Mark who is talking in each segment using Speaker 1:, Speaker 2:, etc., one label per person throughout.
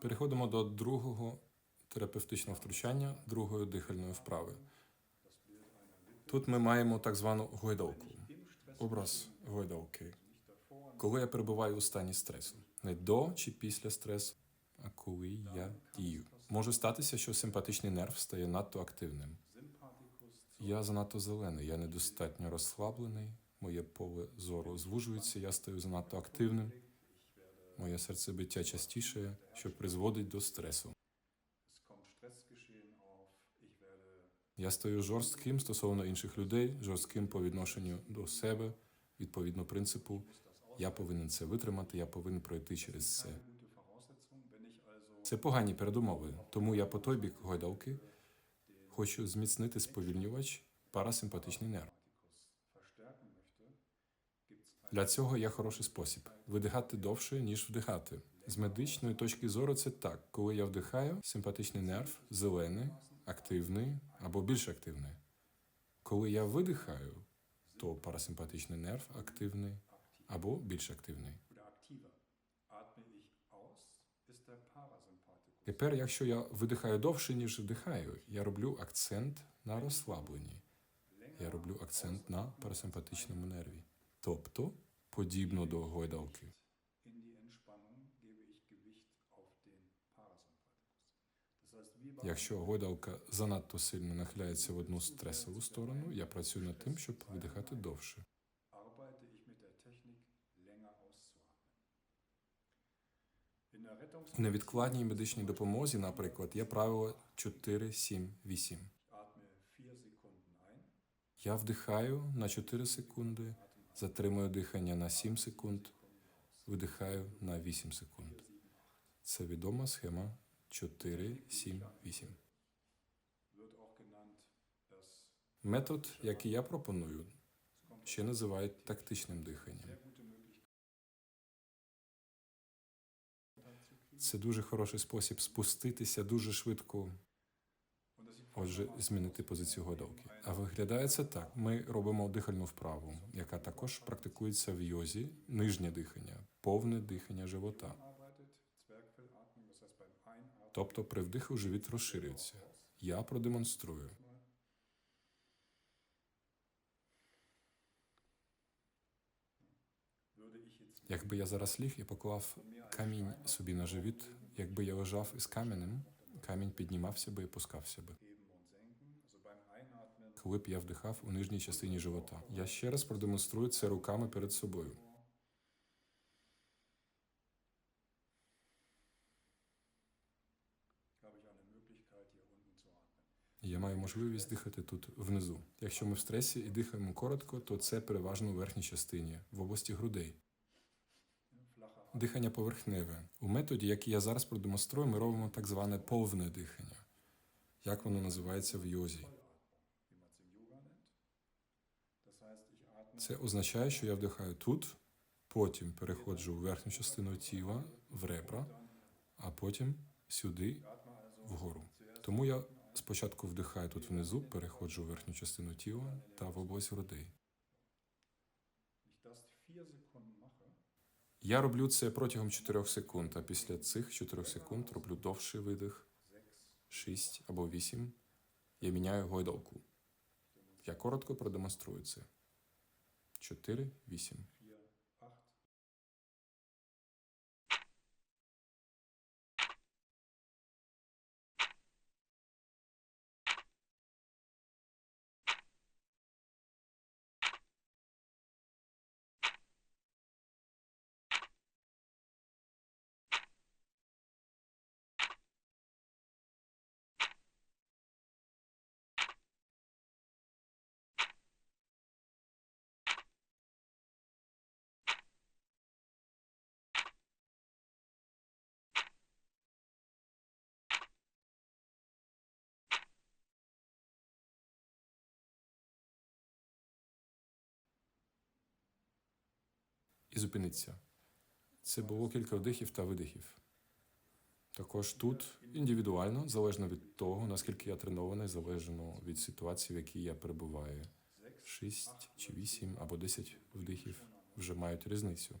Speaker 1: Переходимо до другого терапевтичного втручання, другої дихальної вправи. Тут ми маємо так звану гойдалку. Образ гойдалки. Коли я перебуваю у стані стресу, не до чи після стресу, а коли я дію. Може статися, що симпатичний нерв стає надто активним. Я занадто зелений, я недостатньо розслаблений, моє поле зору звужується, я стаю занадто активним, моє серцебиття частіше, що призводить до стресу. Я стаю жорстким стосовно інших людей, жорстким по відношенню до себе, відповідно принципу. Я повинен це витримати, я повинен пройти через це. Це погані передумови, тому я по той бік гойдалки хочу зміцнити сповільнювач парасимпатичний нерв. Для цього є хороший спосіб видихати довше, ніж вдихати. З медичної точки зору це так. Коли я вдихаю, симпатичний нерв зелений, активний або більш активний. Коли я видихаю, то парасимпатичний нерв активний або більш активний. Тепер, якщо я видихаю довше, ніж вдихаю, я роблю акцент на розслабленні. Я роблю акцент на парасимпатичному нерві. Тобто, подібно до гойдалки. Якщо гойдалка занадто сильно нахиляється в одну стресову сторону, я працюю над тим, щоб видихати довше. В невідкладній медичній допомозі, наприклад, є правило 4-7-8. Я вдихаю на 4 секунди, затримую дихання на 7 секунд, видихаю на 8 секунд. Це відома схема 4-7-8. Метод, який я пропоную, ще називають тактичним диханням. Це дуже хороший спосіб спуститися дуже швидко. Отже, змінити позицію годовки. А виглядає це так: ми робимо дихальну вправу, яка також практикується в йозі, нижнє дихання, повне дихання живота. Тобто при вдиху живіт розширюється. Я продемонструю. Якби я зараз ліг і поклав камінь собі на живіт, якби я лежав із каменем, камінь піднімався би і пускався би. Коли б я вдихав у нижній частині живота. Я ще раз продемонструю це руками перед собою. Я маю можливість дихати тут внизу. Якщо ми в стресі і дихаємо коротко, то це переважно у верхній частині, в області грудей. Дихання поверхневе. У методі, який я зараз продемонструю, ми робимо так зване повне дихання. Як воно називається в йозі? Це означає, що я вдихаю тут, потім переходжу в верхню частину тіла, в ребра, а потім сюди вгору. Тому я спочатку вдихаю тут внизу, переходжу в верхню частину тіла та в область грудей. Я роблю це протягом 4 секунд, а після цих 4 секунд роблю довший видих 6 або 8. Я міняю гойдалку. Я коротко продемонструю це. 4, 8. і зупиниться. Це було кілька вдихів та видихів. Також тут індивідуально, залежно від того, наскільки я тренований, залежно від ситуації, в якій я перебуваю. Шість чи вісім або десять вдихів вже мають різницю.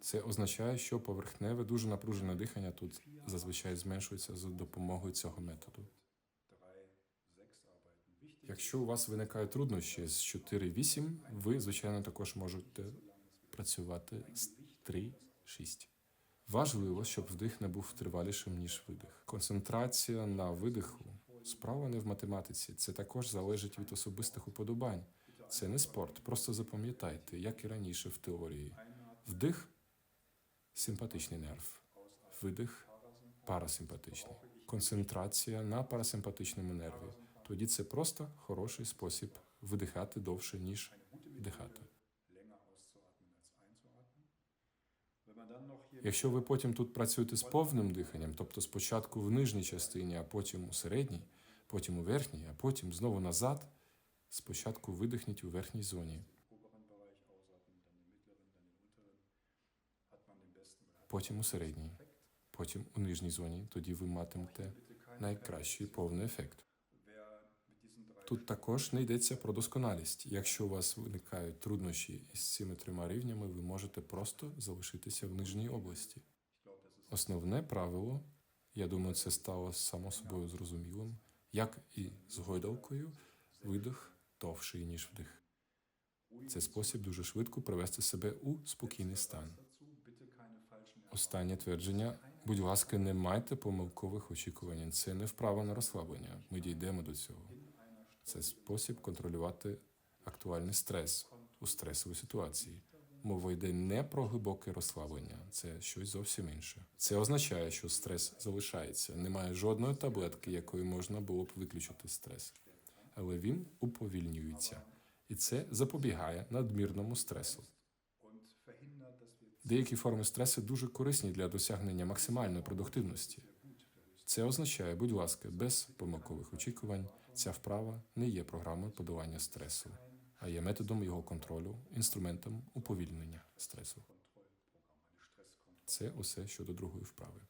Speaker 1: Це означає, що поверхневе дуже напружене дихання тут зазвичай зменшується за допомогою цього методу. Якщо у вас виникають труднощі з 4-8, ви, звичайно, також можете працювати з 3-6. Важливо, щоб вдих не був тривалішим, ніж видих. Концентрація на видиху справа не в математиці. Це також залежить від особистих уподобань. Це не спорт. Просто запам'ятайте, як і раніше в теорії. Вдих симпатичний нерв, видих парасимпатичний. Концентрація на парасимпатичному нерві. Тоді це просто хороший спосіб видихати довше, ніж вдихати. Якщо ви потім тут працюєте з повним диханням, тобто спочатку в нижній частині, а потім у середній, потім у верхній, а потім знову назад, спочатку видихніть у верхній зоні, потім у середній, потім у нижній зоні, тоді ви матимете найкращий повний ефект. Тут також не йдеться про досконалість. Якщо у вас виникають труднощі із цими трьома рівнями, ви можете просто залишитися в нижній області. Основне правило, я думаю, це стало само собою зрозумілим, як і з гойдалкою, видих довший, ніж вдих. Це спосіб дуже швидко привести себе у спокійний стан. Останнє твердження. Будь ласка, не майте помилкових очікувань. Це не вправа на розслаблення. Ми дійдемо до цього. Це спосіб контролювати актуальний стрес у стресовій ситуації. Мова йде не про глибоке розслаблення, це щось зовсім інше. Це означає, що стрес залишається. Немає жодної таблетки, якою можна було б виключити стрес, але він уповільнюється, і це запобігає надмірному стресу. Деякі форми стресу дуже корисні для досягнення максимальної продуктивності. Це означає, будь ласка, без помилкових очікувань, ця вправа не є програмою подолання стресу, а є методом його контролю, інструментом уповільнення стресу. Це усе щодо другої вправи.